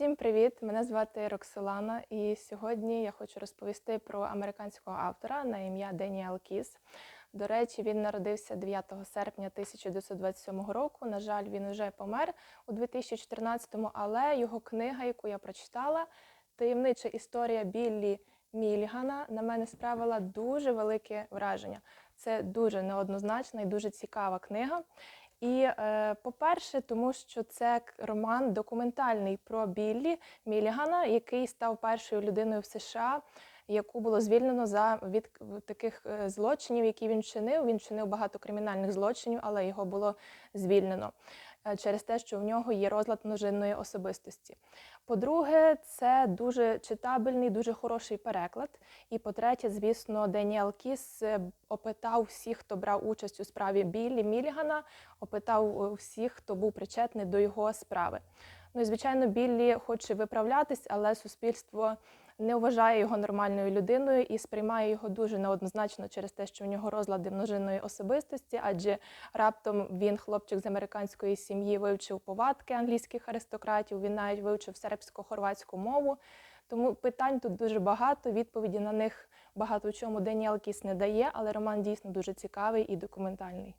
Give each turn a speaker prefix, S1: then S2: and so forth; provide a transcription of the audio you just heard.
S1: Всім привіт! Мене звати Роксолана, і сьогодні я хочу розповісти про американського автора на ім'я Деніел Кіс. До речі, він народився 9 серпня 1927 року. На жаль, він вже помер у 2014-му, але його книга, яку я прочитала, таємнича історія Біллі Мільгана, на мене справила дуже велике враження. Це дуже неоднозначна і дуже цікава книга. І, е, по-перше, тому що це роман документальний про Біллі Мілігана, який став першою людиною в США, яку було звільнено за від таких е, злочинів, які він чинив. Він чинив багато кримінальних злочинів, але його було звільнено через те, що в нього є розлад множинної особистості. По-друге, це дуже читабельний, дуже хороший переклад. І по-третє, звісно, Деніел Кіс е, опитав всіх, хто брав участь у справі Біллі Мілігана, опитав е, всіх, хто був причетний до його справи. Ну і звичайно, Біллі хоче виправлятись, але суспільство не вважає його нормальною людиною і сприймає його дуже неоднозначно через те, що в нього розлади множинної особистості, адже раптом він, хлопчик з американської сім'ї, вивчив повадки англійських аристократів, він навіть вивчив сербсько-хорватську мову. Тому питань тут дуже багато, відповіді на них багато в чому Деніел Кіс не дає, але роман дійсно дуже цікавий і документальний.